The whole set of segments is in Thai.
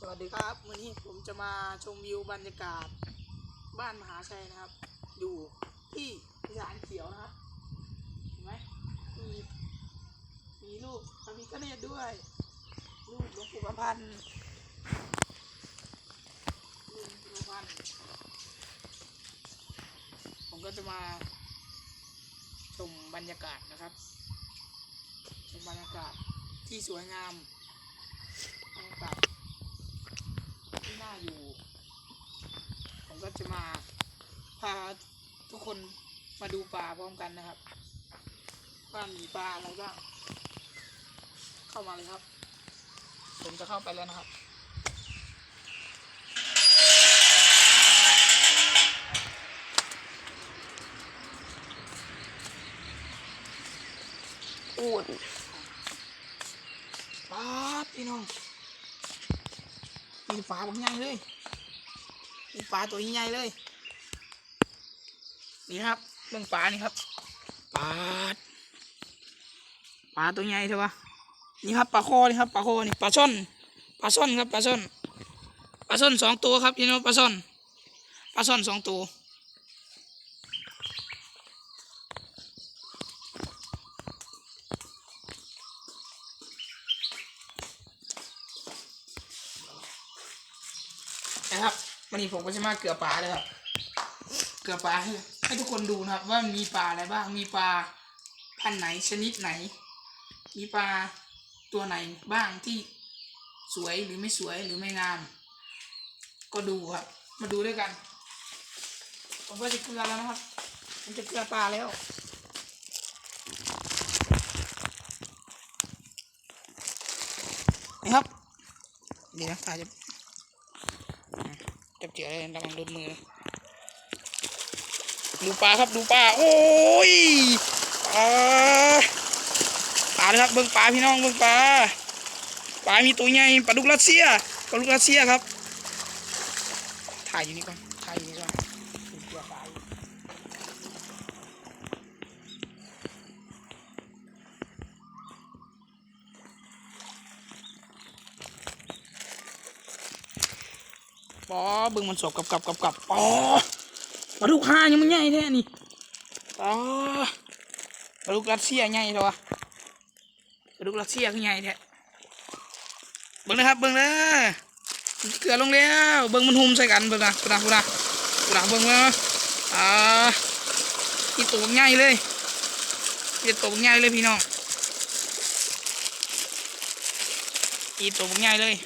สวัสดีครับ วันนี้ผมจะมาชมวิวบรรยากาศ บ้านมหาชัยนะครับ อยู่ที่วิหารเขียวนะครับเห็นไหมมีมีรูปพระพิฆเนศด้วย รูปหลวงปู่ประพันธ์รูปหลวงปู่ประพันธ์ผมก็จะมาชมบรรยากาศนะครับชมบรรยากาศที่สวยงามบรรยากาศาอยู่ ผมก็จะมาพาทุกคนมาดูปลาพร้อมกันนะครับว่ามีปลาอะไรบ้าง เข้ามาเลยครับ ผมจะเข้าไปแล้วนะครับอ้วนปลาพี่น้อง มีปลาบางใหญ่เลย มีปลาตัวใหญ่เลย นี่ครับเรื่องปลานี่ครับ ปลา ปลาตัวใหญ่ใช่ปะนี่ครับปลาคอนี่ครับปลาคอนี่ปลาช่อน ปลาช่อนครับปลาช่อน ปลาช่อนสองตัวครับพี่น้องปลาช่อน ปลาช่อนสองตัว นะครับวันนี้ผมก็จะมาเกลือปลาเลยครับ เกลือปลาให้ให้ทุกคนดูนะครับ ว่ามีปลาอะไรบ้าง มีปลาพันไหนชนิดไหน มีปลาตัวไหนบ้างที่สวยหรือไม่สวยหรือไม่งาม ก็ดูครับ มาดูด้วยกัน ผมก็จะเกลือแล้วนะครับผมจะเกลือปลาแล้วนี่ครับเดี๋ยวนะถ่าจะ จับเจียวเลยระวังโดนมือ ดูปลาครับดูปลาโอ้ยปลาปลาเลยครับเบิ้งปลาพี่น้องเบิ้งปลาปลามีตัวใหญ่ปลาดุกรัสเซียปลาดุกรัสเซียครับ ถ่ายอยู่นี่ก่อน ปอเบิ้งมันสบกับกับกับกับปอปลาดุกห่ายังมันใหญ่แท้นี่ปอปลาดุกรัสเซียใหญ่เท่าวะปลาดุกรัสเซียคือใหญ่แท้เบิ้งนะครับเบิ้งเลยเกลือลงแล้วเบิ้งมันหุ่มใส่กันเบิ้งนะกูนะกูนะกูนะเบิ้งมาอ่าอีตัวใหญ่เลยอีตัวใหญ่เลยพี่น้องอีตัวใหญ่เลย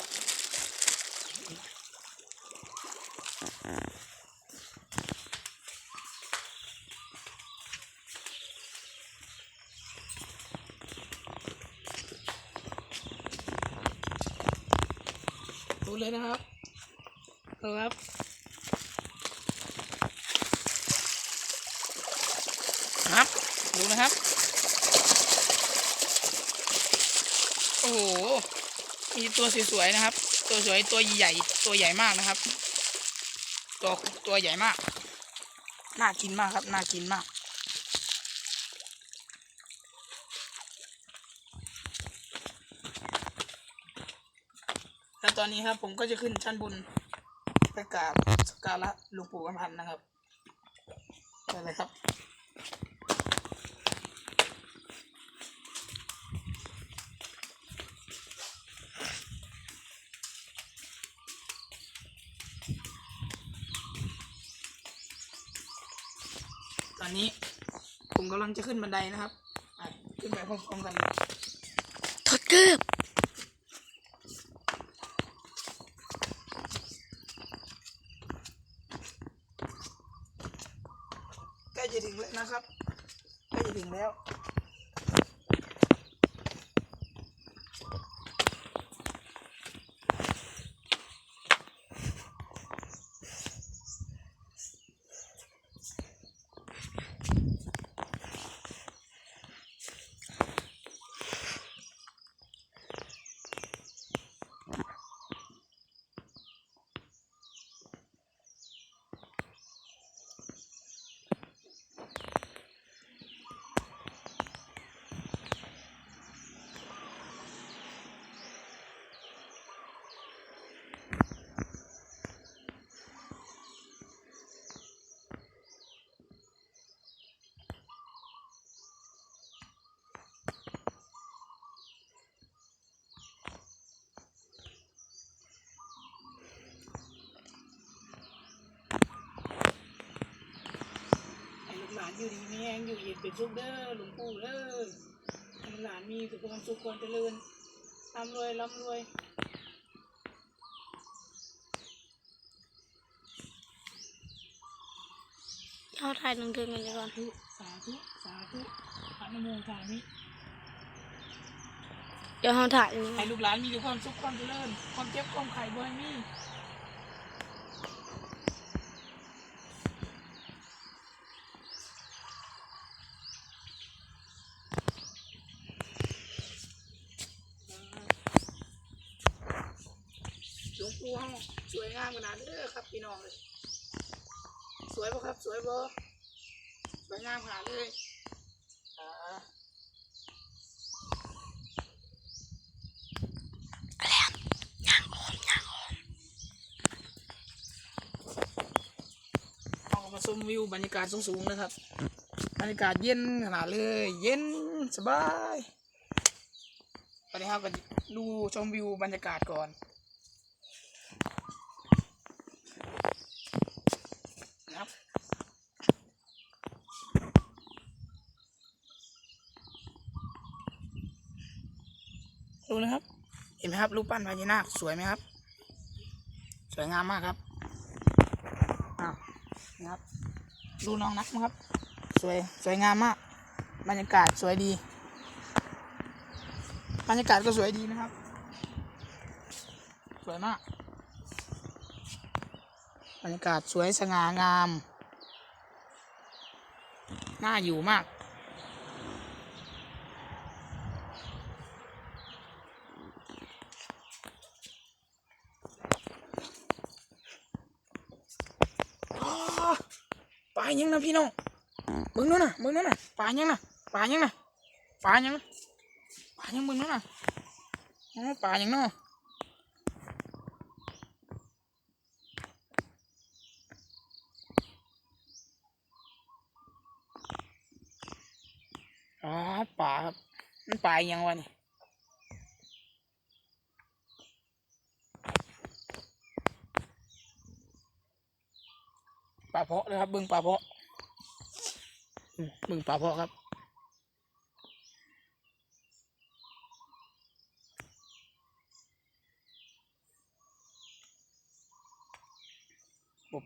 ดูเลยนะครับดู ครับครับ ดูนะครับ โอ้โห มีตัวสวยๆนะครับ ตัวสวยตัวใหญ่ตัวใหญ่มากนะครับ ตัวตัวใหญ่มาก น่ากินมากครับ น่ากินมากแล้วตอนนี้ครับผมก็จะขึ้นชั้นบน ไปกราบสักการะหลวงปู่กำพันนะครับไปเลยครับตอนนี้ผมกำลังจะขึ้นบันไดนะครับ ขึ้นไปพร้อมๆกันทอดเกือบ ใกล้จะถึงแล้วนะครับใกล้จะถึงแล้ว น อยู่ดีมีแรงอยู่เย็นเป็นสุขเด้อหลวงปู่เด้อให้หลานมีสุขความสุขความเจริญร่ำรวยร่ำรวยเอาถ่ายหนึ่งคืนกันดีก่อนสาธุสาธุสาธุพระนโมสามิเดี๋ยวเราถ่ายหนึ่งให้ลูกหลานมีแต่ความสุขความเจริญความเจ็บความไข้บ่ให้มี หลวงปู่เฮาสวยงามขนาดเด้อครับพี่น้องเลยสวยบ่ครับ สวยบ่สวยงามขนาดเลยอ่าออกมาชมวิวบรรยากาศสูงๆนะครับ บรรยากาศเย็นขนาดเลย เย็นสบายตอนนี้ครับดูชมวิวบรรยากาศก่อนนะครับ ดูนะครับ เห็นไหมครับรูปปั้นพญานาคสวยไหมครับ สวยงามมากครับอ้าวนะครับ ดูน้องนักนะครับ สวยสวยงามมาก บรรยากาศสวยดี บรรยากาศก็สวยดีนะครับ สวยมาก บรรยากาศสวยสง่างาม น่าอยู่มาก ปลายังนะพี่น้องเบิ่งนู้นน่ะเบิ่งนู้นน่ะปลายังน่ะปลายังน่ะปลายังปลายังเบิ่งนู้นน่ะอ๋อปลายังเนาะอ๋อปลาครับ มันปลาอีหยังวะนี่ปลาเพาะเลยครับเบิ่งปลาเพาะเบิ่งปลาเพาะครับ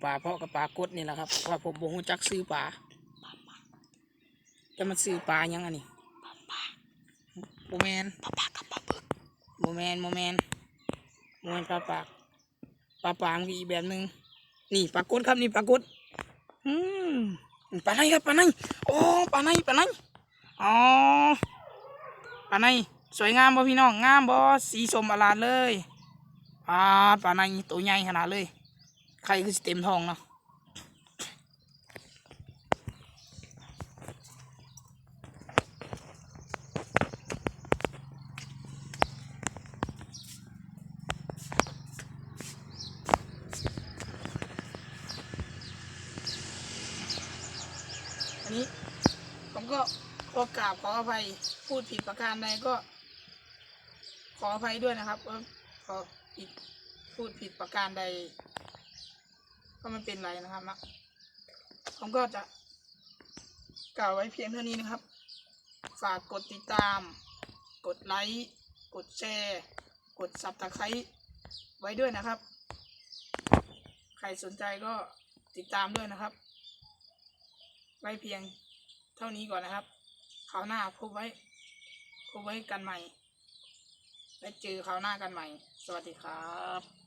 ปลาเพาะกับปลากดนี่แหละครับเพราะว่าผมบ่ฮู้จักซื้อปลาจะมันซื้อปลายังอันนี้ บ่แมนปลาปลากับปลาบึกบ่แมนบ่แมนบ่แมนปลาปากปลาปางอีกแบบหนึงนี่ปลากดครับนี่ปลากดอืมปลาไหนครับปลาไหนโอ้ปลาไหนปลาไหนอ๋อปลาไหนสวยงามบ่พี่น้องงามบ่สีส้มอลามเลยปลาปลาไหนตัวใหญ่ขนาดเลย ไข่คือสิเต็มท้องเนาะอันนี้ผมก็ขอก ราบขออภัยพูดผิดประการใดก็ ขออภัยด้วยนะครับว่าขอผิดพูดผิดประการใด ก็ไม่เป็นไรนะครับนะผมก็จะกล่าวไว้เพียงเท่านี้นะครับ ฝากกดติดตาม กดไลค์ กดแชร์ กดซับตะไคร้ไว้ด้วยนะครับ ใครสนใจก็ติดตามด้วยนะครับ ไว้เพียงเท่านี้ก่อนนะครับ คราวหน้าพบไว้พบไว้กันใหม่ และเจอเขาวหน้ากันใหม่ สวัสดีครับ